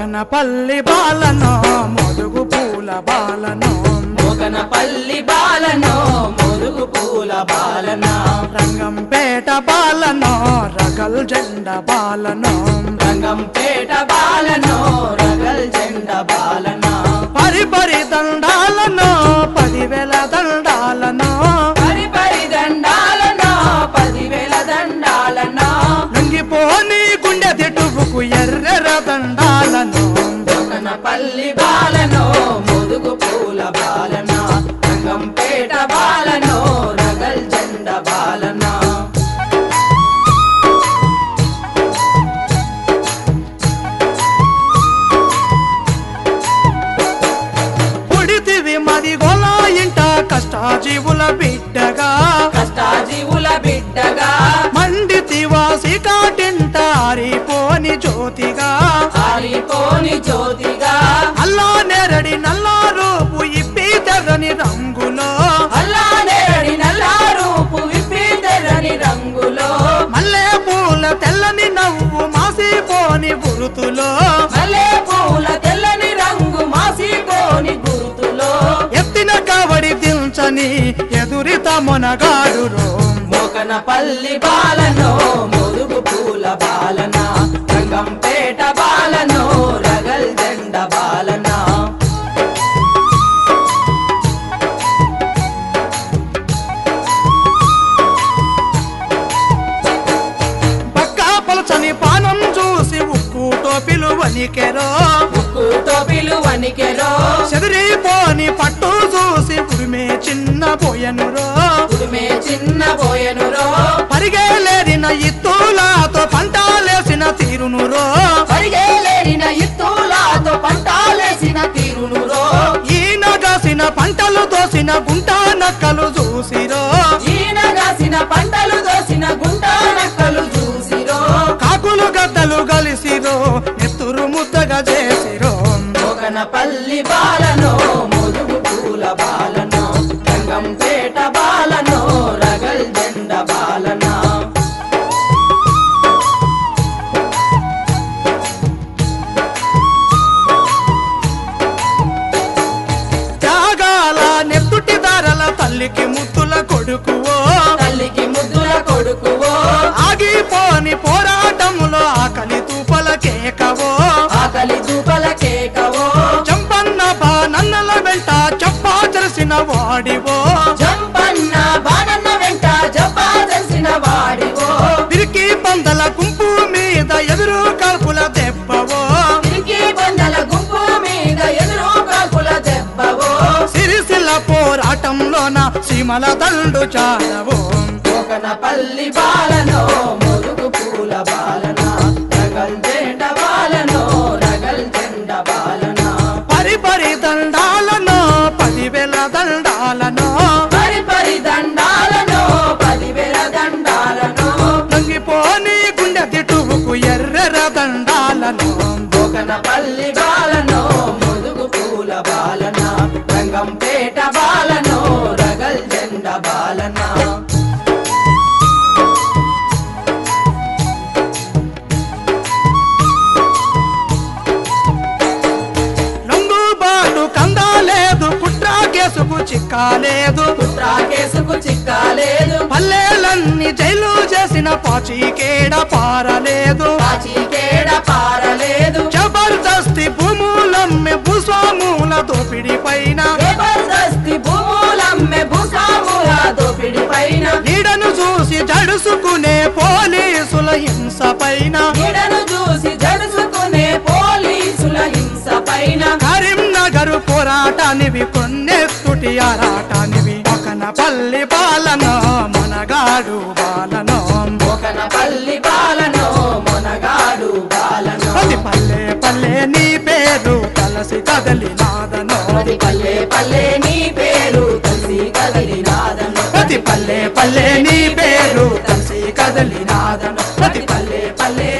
పల్లి బాలనో మొదుగు పూల బాలనో. పల్లి బాలనో మురుగు పూల బాలనా. రంగంపేట బాలనో రగల్ జెండ బాలనో. రంగంపేట బాలనో రగల్ జెండ బాలనా. పరి పరి దండాలనో పదివేల దండాలనో. పరి పరి దండాలనో పదివేల దండాలనో. లంగిపోని గుండె తిట్టుకు దండాలనో పల్లి బాలనో ముదుగు పూల బాలనా? రంగంపేట బాలనో రగల్ జెండ బాలనా? పుడితివి మది గొల ఇంట కష్టాజీవుల బిడ్డగా. కష్టాజీవుల బిడ్డగా. మండితి వాసి కాటింట ఆరిపోని జ్యోతిగా. ఆరిపోని జ్యోతిగా. గురుతులో. పూల తెల్లని రంగు మాసిపోని గుర్తులో. ఎత్తిన కవడి దించని ఎదురిత మొనగాడు మోకన పల్లి బాలనో మురుగు పూల బాలనా రంగంపేట బాలనో రగల్ జెండ బాలనా. వనికెరో ముక్కుతో పిలువనికెరో చెదిరిపోని పట్టు చూసి ఉరిమే చిన్న పోయనురో. ఉరిమే చిన్న పోయెనురో. పరిగేలేరిన ఇత్తులాతో పంటాలేసిన తీరునురో. పరిగేలేరిన ఇత్తులాతో పంటాలేసిన తీరునురో. ఈనగాసిన పంటలు దోసిన గుంట నక్కలు చూసిరో. ఈనగాసిన పంటలు దోసిన గుంట నక్కలు చూసిరో. కాకులు గద్దలు చేసిరో పల్లి బాలనో ముదుగు పూల బాలనో రంగంపేట బాలనో రగల్ జెండ బాలనా. త్యాగాల నెత్తుటి దారల తల్లికి ముత్తుల కొడుకువో. తల్లికి ముద్దుల కొడుకువో. ఆగిపోని పోరాటములో ఆకలి చెప్పా చెరసిన వాడివో. జంపన్న బాణన్న వెంట జపా తెలిసిన వాడివో. పిరికి పందల గుంపు మీద ఎదురు కాల్పుల దెబ్బవో. తిరిగి బందల గుంపు మీద ఎదురు కాకుల దెబ్బవో. సిరిసిల్ల పోరాటంలోన సీమల దండు చాలవో. ఒకన పల్లి బాలనో దండాలనో ఒకన పల్లి బాలనో మురుగు పూల బాలన రంగంపేట బాలనో రగల్ జెండ బాలన. కందాలేదు కుట్ర కేసుకు చిక్కాలేదు చిక్కాలేదు పల్లెలన్నీ జైలు చేసిన పాచికేడ పారలేదు. పాచికేడ జడుసుకునే పోలీసుల హింస పైన. చూసి జడుసుకునే పోలీసుల హింస పైన. కరీంనగర్ పోరాటానివి కొన్నెత్తుటి ఆరాటానివి. ఒకన పల్లి బాలనో మనగాడు బాలనో. ఒకన పల్లి బాలనో మొనగాడు బాలనో. పల్లె పల్లె నీ పేరు తలసి కదలి నాదనో పల్లె పల్లె నీ పేరు తెలిసి కదలి పల్లె పల్లె నీ పేరు తలసి కదలి నాదనో. ప్రతి పల్లె పల్లె